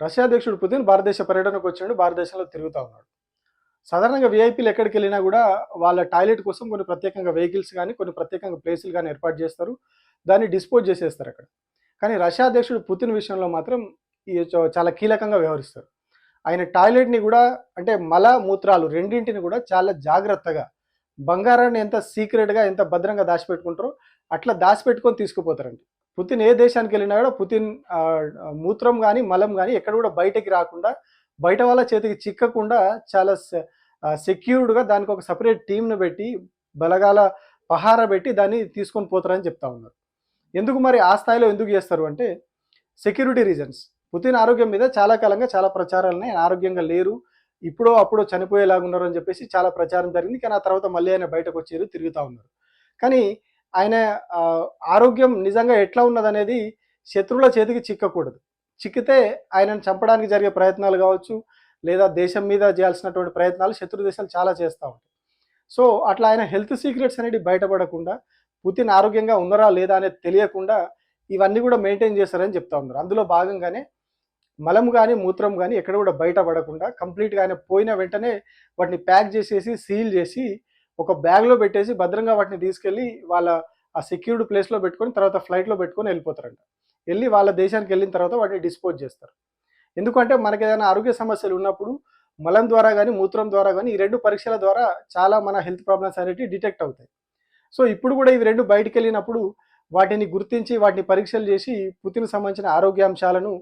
Russia అధ్యక్షుడు Putin భారతదేశ పర్యటనకు వచ్చాడు భారతదేశంలో తిరుగుతూ ఉన్నాడు. సాధారణంగా విఐపీలు ఎక్కడికి వెళ్ళినా కూడా వాళ్ళ టాయిలెట్ కోసం కొన్ని ప్రత్యేకంగా వెహికల్స్ కానీ కొన్ని ప్రత్యేకంగా ప్లేసులు కానీ ఏర్పాటు చేస్తారు. దాన్ని డిస్పోజ్ చేసేస్తారు అక్కడ. కానీ రష్యా అధ్యక్షుడు పుతిన్ విషయంలో మాత్రం ఈ చాలా కీలకంగా వ్యవహరిస్తారు. ఆయన టాయిలెట్ని కూడా అంటే మల మూత్రాలు రెండింటిని కూడా చాలా జాగ్రత్తగా బంగారాన్ని ఎంత సీక్రెట్గా ఎంత భద్రంగా దాచిపెట్టుకుంటారో అట్లా దాచిపెట్టుకొని తీసుకుపోతారండి పుతిన్ ఏ దేశానికి వెళ్ళినా కూడా పుతిన్ మూత్రం కానీ మలం కానీ ఎక్కడ కూడా బయటకి రాకుండా బయట వాళ్ళ చేతికి చిక్కకుండా చాలా సెక్యూర్డ్గా దానికి ఒక సపరేట్ టీంను పెట్టి బలగాల పహార పెట్టి దాన్ని తీసుకొని పోతారని చెప్తా ఉన్నారు. ఎందుకు మరి ఆ స్థాయిలో ఎందుకు చేస్తారు అంటే సెక్యూరిటీ రీజన్స్ పుతిన్ ఆరోగ్యం మీద చాలా కాలంగా చాలా ప్రచారాలు ఉన్నాయి. ఆయన ఆరోగ్యంగా లేరు. ఇప్పుడో అప్పుడో చనిపోయేలాగా ఉన్నారు అని చెప్పేసి చాలా ప్రచారం జరిగింది. కానీ ఆ తర్వాత మళ్ళీ ఆయన బయటకు వచ్చారు తిరుగుతూ ఉన్నారు. కానీ ఆయన ఆరోగ్యం నిజంగా ఎట్లా ఉన్నదనేది శత్రువుల చేతికి చిక్కకూడదు. చిక్కితే ఆయనను చంపడానికి జరిగే ప్రయత్నాలు కావచ్చు లేదా దేశం మీద చేయాల్సినటువంటి ప్రయత్నాలు శత్రు దేశాలు చాలా చేస్తూ ఉంటాయి. సో అట్లా ఆయన హెల్త్ సీక్రెట్స్ అనేది బయటపడకుండా పుతిన్ ఆరోగ్యంగా ఉన్నారా లేదా అనేది తెలియకుండా ఇవన్నీ కూడా మెయింటైన్ చేస్తారని చెప్తా ఉన్నారు. అందులో భాగంగానే మలం కానీ మూత్రం కానీ ఎక్కడ కూడా బయటపడకుండా కంప్లీట్గా ఆయన పోయిన వెంటనే వాటిని ప్యాక్ చేసేసి సీల్ చేసి ఒక బ్యాగ్లో పెట్టేసి భద్రంగా వాటిని తీసుకెళ్ళి వాళ్ళ ఆ సెక్యూర్డ్ ప్లేస్లో పెట్టుకొని తర్వాత ఫ్లైట్లో పెట్టుకొని వెళ్ళిపోతారంట. వెళ్ళి వాళ్ళ దేశానికి వెళ్ళిన తర్వాత వాటిని డిస్పోజ్ చేస్తారు. ఎందుకంటే మనకి ఏదైనా ఆరోగ్య సమస్యలు ఉన్నప్పుడు మలం ద్వారా కానీ మూత్రం ద్వారా కానీ ఈ రెండు పరీక్షల ద్వారా చాలా మన హెల్త్ ప్రాబ్లమ్స్ అనేవి డిటెక్ట్ అవుతాయి. సో ఇప్పుడు కూడా ఇవి రెండు బయటికి వెళ్ళినప్పుడు వాటిని గుర్తించి వాటిని పరీక్షలు చేసి పుతిన్ సంబంధించిన ఆరోగ్య అంశాలను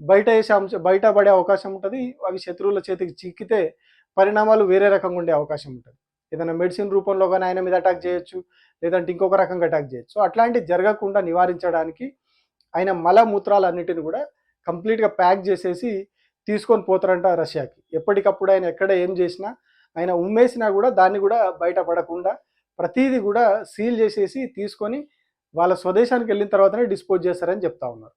బయట వేసే అంశ బయట పడే అవకాశం ఉంటుంది. అవి శత్రువుల చేతికి చిక్కితే పరిణామాలు వేరే రకంగా ఉండే అవకాశం ఉంటుంది. ఏదైనా మెడిసిన్ రూపంలో కానీ ఆయన మీద అటాక్ చేయొచ్చు లేదంటే ఇంకొక రకంగా అటాక్ చేయొచ్చు. అట్లాంటివి జరగకుండా నివారించడానికి ఆయన మలమూత్రాలన్నిటిని కూడా కంప్లీట్గా ప్యాక్ చేసేసి తీసుకొని పోతారంట రష్యాకి. ఎప్పటికప్పుడు ఆయన ఎక్కడ ఏం చేసినా ఆయన ఉమ్మేసినా కూడా దాన్ని కూడా బయటపడకుండా ప్రతిదీ కూడా సీల్ చేసేసి తీసుకొని వాళ్ళ స్వదేశానికి వెళ్ళిన తర్వాతనే డిస్పోజ్ చేస్తారని చెప్తా ఉన్నారు.